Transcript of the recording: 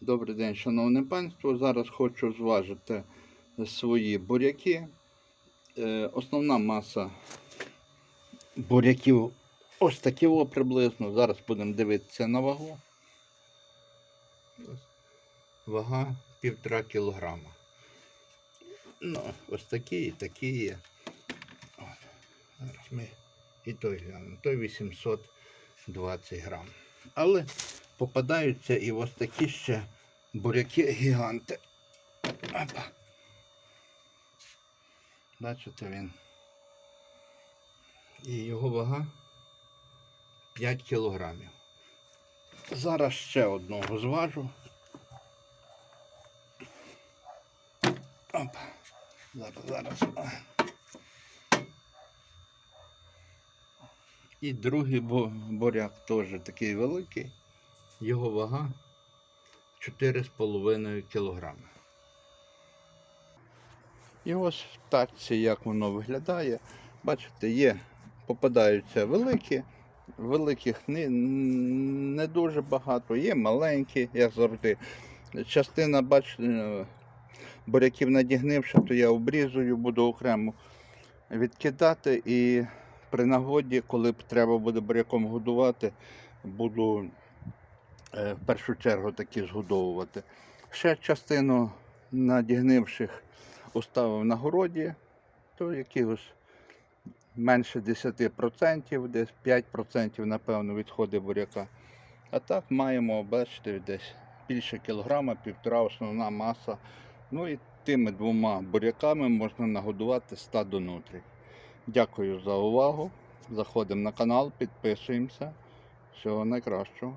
Добрий день, шановне панство. Зараз хочу зважити свої буряки. Е, Основна маса буряків ось такі приблизно. Зараз будемо дивитися на вагу. Вага півтора кілограма. Ну, ось такі і такі є. Зараз ми і той глянемо. Той 820 грам. Але попадаються і ось такі ще буряки гіганти. Опа. Бачите він. І його вага 5 кілограмів. Зараз ще одного зважу. Опа. Зараз, зараз. І другий буряк теж такий великий. Його вага 4,5 кг. І ось в тачці, як воно виглядає. Бачите, є, попадаються великі, великих не, не дуже багато, є маленькі, як завжди. Частина, бачите, буряків надігнивши, то я обрізую, буду окремо відкидати і при нагоді, коли б треба буде буряком годувати, буду в першу чергу такі згодовувати. Ще частину надігнивших оставив на городі, то якихось менше 10%, десь 5% напевно відходить буряка. А так маємо, бачите, десь більше кілограма, півтора основна маса. Ну і тими двома буряками можна нагодувати стадо нутрій. Дякую за увагу. Заходимо на канал, підписуємося. Всього найкращого.